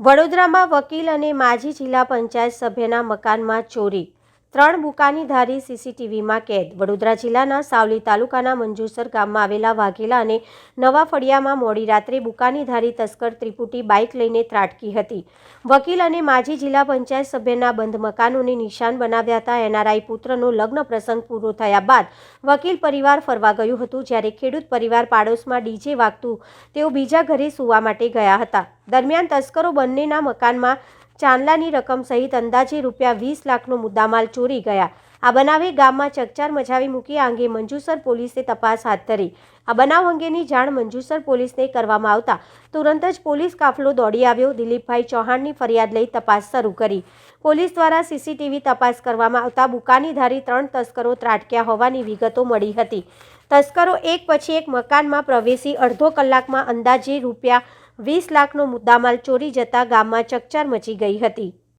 વડોદરામાં વકીલ અને માજી જિલ્લા પંચાયત સભ્યના મકાનમાં ચોરી ત્રણ બુકાનીધારી સીસીટીવીમાં કેદ. વડોદરા જિલ્લાના સાવલી તાલુકાના મંજુસર ગામમાં આવેલા વાઘેલા અને નવા ફળિયામાં મોડી રાત્રે બુકાનીધારી તસ્કર ત્રિપુટી બાઇક લઈને ત્રાટકી હતી. વકીલ અને માજી જિલ્લા પંચાયત સભ્યના બંધ મકાનોને નિશાન બનાવ્યા હતા. એનઆરઆઈ પુત્રનો લગ્ન પ્રસંગ પૂરો થયા બાદ વકીલ પરિવાર ફરવા ગયું હતું, જ્યારે ખેડૂત પરિવાર પાડોશમાં ડીજે વાગતું તેઓ બીજા ઘરે સૂવા માટે ગયા હતા. દરમિયાન તસ્કરો બંનેના મકાનમાં ચાંદલાની રકમ સહિત અંદાજે રૂપિયા વીસ લાખનો મુદ્દામાલ ચોરી ગયા. આ બનાવે ગામમાં ચકચાર મચાવી મૂકી આ અંગે મંજુસર પોલીસે તપાસ હાથ ધરી. આ બનાવ અંગેની જાણ મંજુસર પોલીસને કરવામાં આવતા તુરંત જ પોલીસ કાફલો દોડી આવ્યો. દિલીપભાઈ ચૌહાણની ફરિયાદ લઈ તપાસ શરૂ કરી. પોલીસ દ્વારા સીસીટીવી તપાસ કરવામાં આવતા બુકાનીધારી ત્રણ તસ્કરો ત્રાટક્યા હોવાની વિગતો મળી હતી. તસ્કરો એક પછી એક મકાનમાં પ્રવેશી અડધો કલાકમાં અંદાજે રૂપિયા વીસ લાખનો મુદ્દામાલ ચોરી જતા ગામમાં ચકચાર મચી ગઈ હતી.